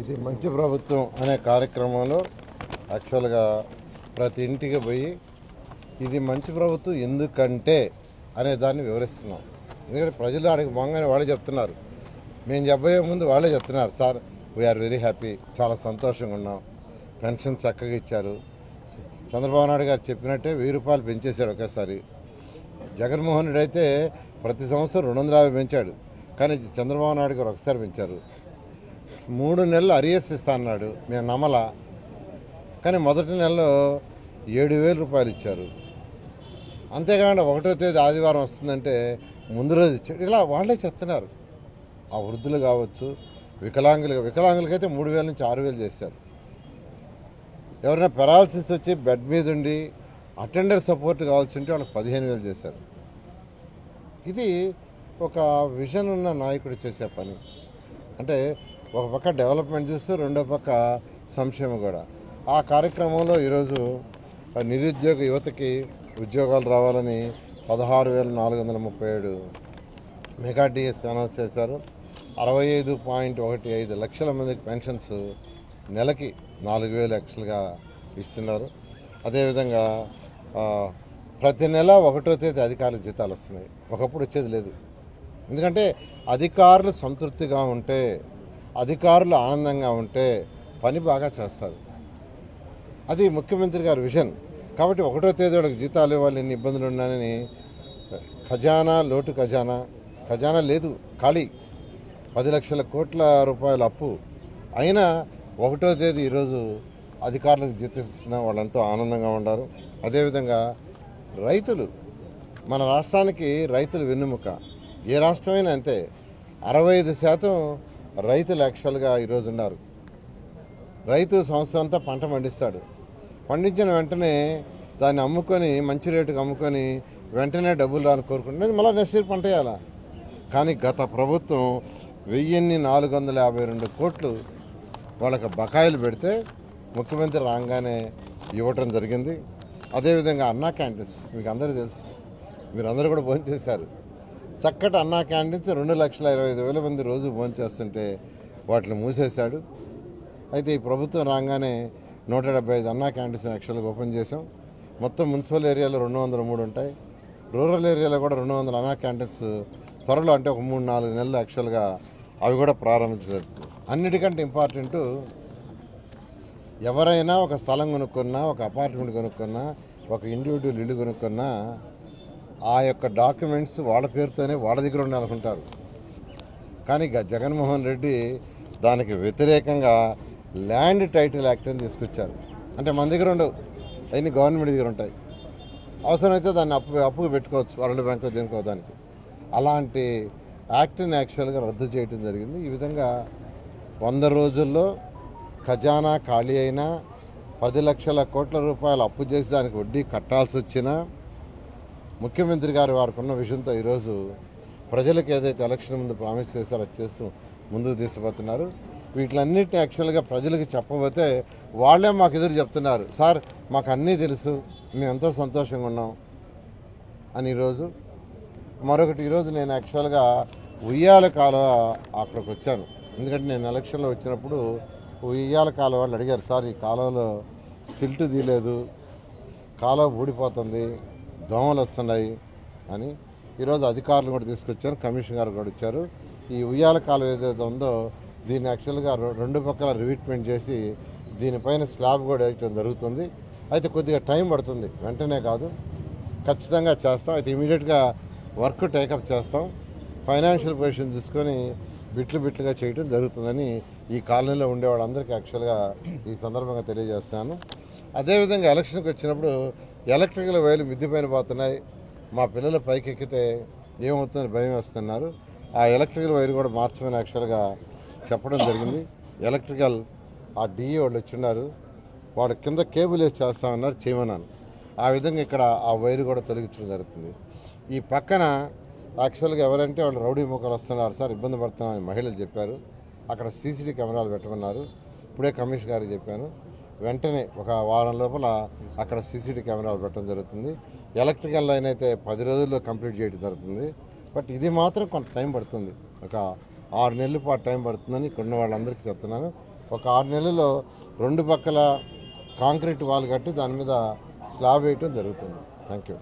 ఇది మంచి ప్రభుత్వం అనే కార్యక్రమంలో యాక్చువల్గా ప్రతి ఇంటికి పోయి ఇది మంచి ప్రభుత్వం ఎందుకంటే అనే దాన్ని వివరిస్తున్నాం. ఎందుకంటే ప్రజలు ఆడికి బాగానే వాళ్ళే చెప్తున్నారు. మేము చెప్పబోయే ముందు వాళ్ళే చెప్తున్నారు. సార్ వీఆర్ వెరీ హ్యాపీ చాలా సంతోషంగా ఉన్నాం. పెన్షన్ చక్కగా ఇచ్చారు. చంద్రబాబు నాయుడు గారు చెప్పినట్టే వెయ్యి రూపాయలు పెంచేశాడు ఒకేసారి. జగన్మోహన్ రెడ్డి అయితే ప్రతి సంవత్సరం రెండు వందల యాభై పెంచాడు. కానీ చంద్రబాబు నాయుడు గారు ఒకసారి పెంచారు. మూడు నెలలు అరియర్స్ ఇస్తా అన్నాడు మేము నమ్మల కానీ మొదటి నెలలో ఏడు వేల రూపాయలు ఇచ్చారు. అంతేకాకుండా ఒకటో తేదీ ఆదివారం వస్తుందంటే ముందు రోజు ఇచ్చాడు ఇలా వాళ్ళే చెప్తున్నారు. ఆ వృద్ధులు కావచ్చు వికలాంగులు వికలాంగులకైతే మూడు వేల నుంచి ఆరు వేలు చేశారు. ఎవరైనా పెరాలసిస్ వచ్చి బెడ్ మీద ఉండి అటెండర్ సపోర్ట్ కావాల్సి ఉంటే వాళ్ళకి పదిహేను వేలు చేశారు. ఇది ఒక విజన్ ఉన్న నాయకుడు చేసే పని. అంటే ఒక పక్క డెవలప్మెంట్ చూస్తూ రెండో పక్క సంక్షేమం కూడా. ఆ కార్యక్రమంలో ఈరోజు నిరుద్యోగ యువతకి ఉద్యోగాలు రావాలని పదహారు వేల నాలుగు వందల ముప్పై ఏడు మెగా డిఎస్ అనౌన్స్ చేశారు. అరవై ఐదు పాయింట్ ఒకటి ఐదు లక్షల మందికి పెన్షన్స్ నెలకి నాలుగు వేలు లక్షలుగా ఇస్తున్నారు. అదేవిధంగా ప్రతి నెల ఒకటో తేదీ అధికారులకు జీతాలు వస్తున్నాయి. ఒకప్పుడు వచ్చేది లేదు. ఎందుకంటే అధికారులు సంతృప్తిగా ఉంటే అధికారులు ఆనందంగా ఉంటే పని బాగా చేస్తారు. అది ముఖ్యమంత్రి గారి విజన్. కాబట్టి ఒకటో తేదీ వాళ్ళకి జీతాలు ఇవ్వాలి ఎన్ని ఇబ్బందులు ఉన్నాయని ఖజానా లోటు ఖజానా. ఖజానా లేదు ఖాళీ. పది లక్షల కోట్ల రూపాయల అప్పు. అయినా ఒకటో తేదీ ఈరోజు అధికారులకు జీతిస్తున్న వాళ్ళంతా ఆనందంగా ఉన్నారు అదేవిధంగా రైతులు మన రాష్ట్రానికి రైతులు వెన్నుముక. ఏ రాష్ట్రమైనా అంతే. అరవై ఐదు శాతం రైతులు యాక్చువల్గా ఈరోజు ఉన్నారు. రైతు సంవత్సరం అంతా పంట పండిస్తాడు. పండించిన వెంటనే దాన్ని అమ్ముకొని మంచి రేటుకి అమ్ముకొని వెంటనే డబ్బులు రాని కోరుకుంటున్నది మళ్ళీ నెక్స్ట్ ఇయర్ పంట వేయాలా? కానీ గత ప్రభుత్వం వెయ్యిన్ని నాలుగు వందల యాభై రెండు కోట్లు వాళ్ళకి బకాయిలు పెడితే ముఖ్యమంత్రి రాగానే ఇవ్వటం జరిగింది. అదేవిధంగా అన్నా క్యాంటీన్స్ మీకు అందరూ తెలుసు. మీరు అందరూ కూడా భోజనం చేశారు. చక్కటి అన్నా క్యాంటీన్స్ రెండు లక్షల ఇరవై ఐదు వేల మంది రోజు భోంచేస్తుంటే వాటిని మూసేశాడు. అయితే ఈ ప్రభుత్వం రాగానే నూట డెబ్బై ఐదు అన్నా క్యాంటీన్స్ యాక్చువల్గా ఓపెన్ చేసాం మొత్తం మున్సిపల్ ఏరియాలో రెండు వందల మూడు ఉంటాయి. రూరల్ ఏరియాలో కూడా రెండు వందల అన్నా క్యాంటీన్స్ త్వరలో అంటే ఒక మూడు నాలుగు నెలలు యాక్చువల్గా అవి కూడా ప్రారంభించారు అన్నిటికంటే ఇంపార్టెంట్ ఎవరైనా ఒక స్థలం కొనుక్కున్నా ఒక అపార్ట్మెంట్ కొనుక్కున్నా ఒక ఇండివిజువల్ ఇల్లు కొనుక్కున్నా ఆ యొక్క డాక్యుమెంట్స్ వాళ్ళ పేరుతోనే వాళ్ళ దగ్గర ఉండాలనుకుంటారు కానీ గ- జగన్మోహన్ రెడ్డి దానికి వ్యతిరేకంగా ల్యాండ్ టైటిల్ యాక్ట్ అని తీసుకొచ్చారు. అంటే మన దగ్గర ఉండవు. అవన్నీ గవర్నమెంట్ దగ్గర ఉంటాయి. అవసరమైతే దాన్ని అప్పు అప్పుకు పెట్టుకోవచ్చు. వరల్డ్ బ్యాంక్ దేనికో దానికి. అలాంటి యాక్ట్ని యాక్చువల్గా రద్దు చేయడం జరిగింది. ఈ విధంగా వంద రోజుల్లో ఖజానా ఖాళీ అయినా పది లక్షల కోట్ల రూపాయలు అప్పు చేసి దానికి వడ్డీ కట్టాల్సి వచ్చినా ముఖ్యమంత్రి గారు వారికి ఉన్న విషయంతో ఈరోజు ప్రజలకు ఏదైతే ఎలక్షన్ ముందు ప్రామిస్ చేస్తారో అది చేస్తూ ముందుకు తీసుకుపోతున్నారు. వీటిలన్నిటిని యాక్చువల్గా ప్రజలకు చెప్పబోతే వాళ్ళే మాకు ఎదురు చెప్తున్నారు. సార్ మాకు అన్నీ తెలుసు. మేము ఎంతో సంతోషంగా ఉన్నాం. అని ఈరోజు మరొకటి ఈరోజు నేను యాక్చువల్గా ఉయ్యాల కాలువ అక్కడికి వచ్చాను. ఎందుకంటే నేను ఎలక్షన్లో వచ్చినప్పుడు ఉయ్యాల కాలువ వాళ్ళు అడిగారు సార్ ఈ కాలువలో సిల్ట్ తీయలేదు. కాలువ ఊడిపోతుంది. దోమలు వస్తున్నాయి అని ఈరోజు అధికారులు కూడా తీసుకొచ్చారు కమిషన్ గారు కూడా వచ్చారు ఈ ఉయ్యాల కాలువ ఏదైతే ఉందో దీన్ని యాక్చువల్గా రెండు పక్కల రివిట్మెంట్ చేసి దీనిపైన స్లాబ్ కూడా వేయటం జరుగుతుంది. అయితే కొద్దిగా టైం పడుతుంది వెంటనే కాదు. ఖచ్చితంగా చేస్తాం. అయితే ఇమీడియట్గా వర్క్ టేకప్ చేస్తాం. ఫైనాన్షియల్ పొజిషన్ చూసుకొని బిట్లు బిట్లుగా చేయటం జరుగుతుందని ఈ కాలనీలో ఉండే వాళ్ళందరికీ యాక్చువల్గా ఈ సందర్భంగా తెలియజేస్తాను. అదేవిధంగా ఎలక్షన్కి వచ్చినప్పుడు ఎలక్ట్రికల్ వైర్లు మిద్ది పైన పోతున్నాయి. మా పిల్లలు పైకి ఎక్కితే ఏమవుతుందని భయం వేస్తున్నారు. ఆ ఎలక్ట్రికల్ వైర్ కూడా మార్చమని యాక్చువల్గా చెప్పడం జరిగింది. ఎలక్ట్రికల్ ఆ డిఈ వాళ్ళు వచ్చిన్నారు. వాడు కింద కేబుల్ వేసి చేస్తామన్నారు చేయమన్నాను ఆ విధంగా ఇక్కడ ఆ వైర్ కూడా తొలగించడం జరుగుతుంది. ఈ పక్కన యాక్చువల్గా ఎవరంటే వాళ్ళు రౌడీ ముఖాలు వస్తున్నారు సార్ ఇబ్బంది పడుతున్నామని మహిళలు చెప్పారు. అక్కడ సీసీటీ కెమెరాలు పెట్టమన్నారు. ఇప్పుడే కమిషనర్ గారికి చెప్పాను. వెంటనే ఒక వారం లోపల అక్కడ సీసీటీ కెమెరాలు పెట్టడం జరుగుతుంది. ఎలక్ట్రికల్ లైన్ అయితే పది రోజుల్లో కంప్లీట్ చేయడం జరుగుతుంది. బట్ ఇది మాత్రం కొంత టైం పడుతుంది. ఒక ఆరు నెలల పాటు టైం పడుతుందని ఇక్కడ ఉన్న వాళ్ళందరికీ చెప్తున్నాను. ఒక ఆరు నెలల్లో రెండు పక్కల కాంక్రీట్ వాల్ కట్టి దాని మీద స్లాబ్ వేయటం జరుగుతుంది. Thank you